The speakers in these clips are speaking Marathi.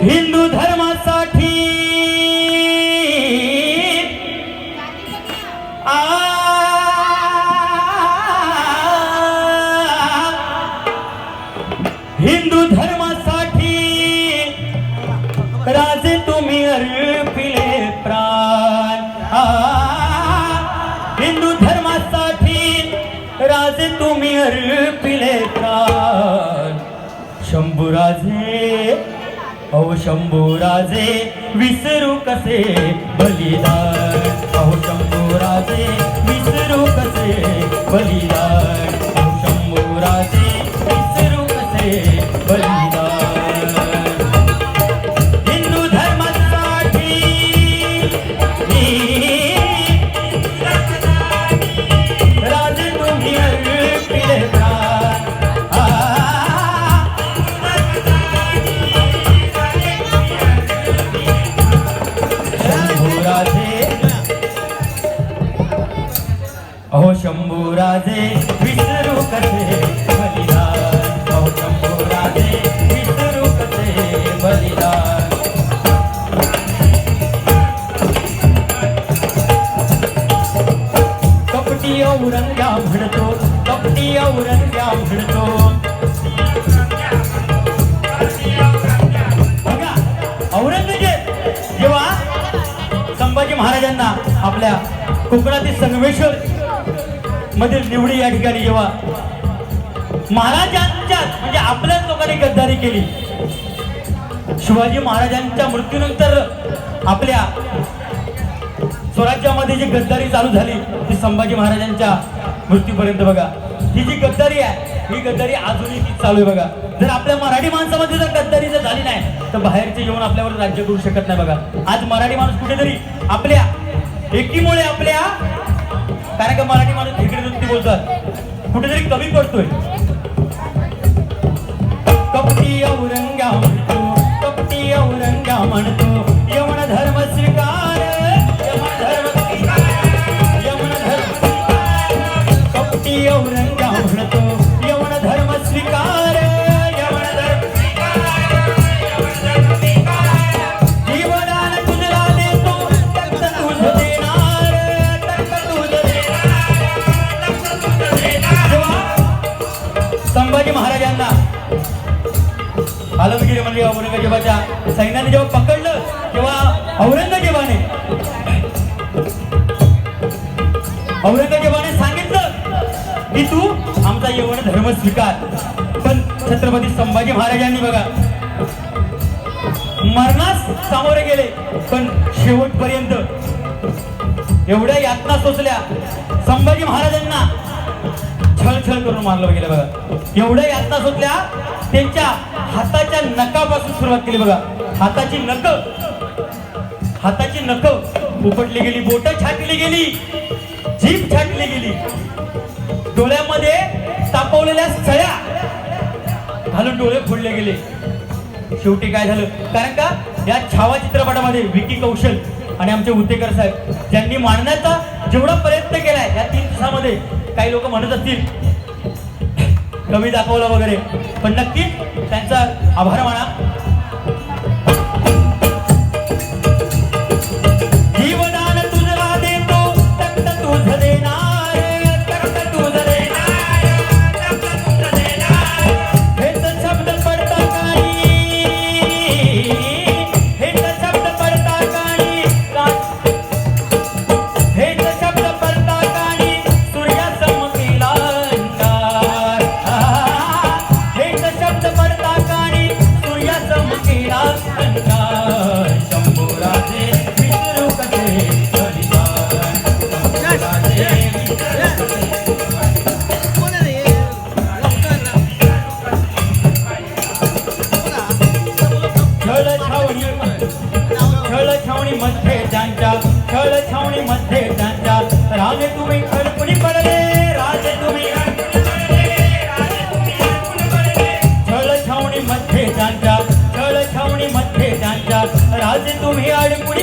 हिंदू धर्मासाठी हिंदू धर्मासाठी राजे तुम्ही अर्पिले प्राण. हिंदू धर्मासाठी राजे तुम्ही अर्पिले अहो शंभूराजे विसरू कसे बलिदान? अहो शंभूराजे विसरू कसे बलिदान? अहो शंभू राजे विसरू कसे बलिदान? अहो शंभू राजे विसरू कसे बलिदान? कपटी औरंग्या म्हणतो कपटी औरंग्या म्हणतो. बघा औरंगजेब जेव्हा संभाजी महाराजांना आपल्या कोकणातील संगमेश्वर मधील निवडी या ठिकाणी जेव्हा महाराजांच्याच म्हणजे आपल्याच लोकांनी गद्दारी केली. शिवाजी महाराजांच्या मृत्यूनंतर आपल्या स्वराज्यामध्ये जी गद्दारी चालू झाली ती संभाजी महाराजांच्या मृत्यूपर्यंत बघा. ही जी गद्दारी आहे ही गद्दारी अजूनही ती चालू आहे बघा. जर आपल्या मराठी माणसामध्ये जर गद्दारी जर झाली नाही तर बाहेरचे येऊन आपल्यावर राज्य करू शकत नाही बघा. आज मराठी माणूस कुठेतरी आपल्या एकीमुळे आपल्या कारण का मराठी माणूस इकडे वृत्ती बोलतात कुठेतरी कमी पडतोय. कपटी औरंगा म्हणतो कपटी औरंगा म्हणतो. औरंगजेबाने सांगितलं की तू आमचा यवन धर्म स्वीकार. पण छत्रपती संभाजी महाराजांनी बघा मरणास सामोरे गेले पण शेवटपर्यंत एवढ्या यातना सोसल्या संभाजी महाराजांना छळ छळ करून मारलं गेलं बघा. एवढ्या यातना सोसल्या त्यांच्या हाताच्या नकापासून सुरुवात केली बघा. हाताची नक हाताची नक उपटली गेली बोट छाटली गेली. जीभ छाटली गेली. डोळ्यामध्ये तापवलेल्या सळ्या घालून डोळे फोडले गेले. शेवटी काय झालं? कारण का या छावा चित्रपटामध्ये विकी कौशल आणि आमचे उतेकर साहेब ज्यांनी मांडण्याचा जेवढा प्रयत्न केलाय या तीन दिवसामध्ये काही लोक म्हणत असतील कमी दाखवलं वगैरे. पण नक्कीच त्यांचा आभार माना. मध्ये त्यांच्या छळ छावणी मध्ये त्यांच्या. राजे तुम्ही खडपुणी पडले राजे तुम्ही छळ छावणी मध्ये त्यांच्या छळ छावणी मध्ये त्यांच्या. राजे तुम्ही अडकुणी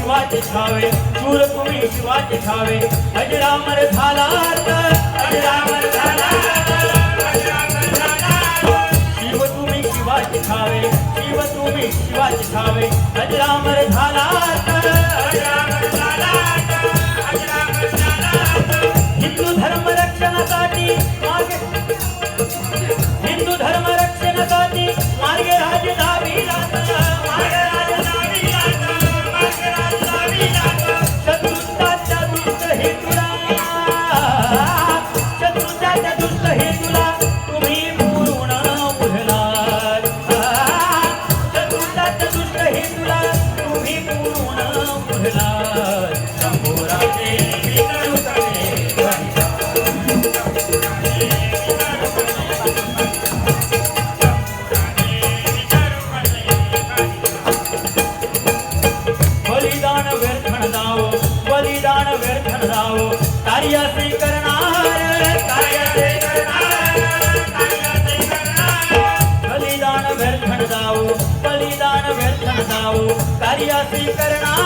शिवाचे छावे शूर तुम्ही शिवाचे छावे. अजरामर झाला अजरामर झाला शिव तुम्ही शिवाचे छावे शिव तुम्ही शिवाचे छावे. अजरामर झाला अजरामर झाला हरिया श्री करणा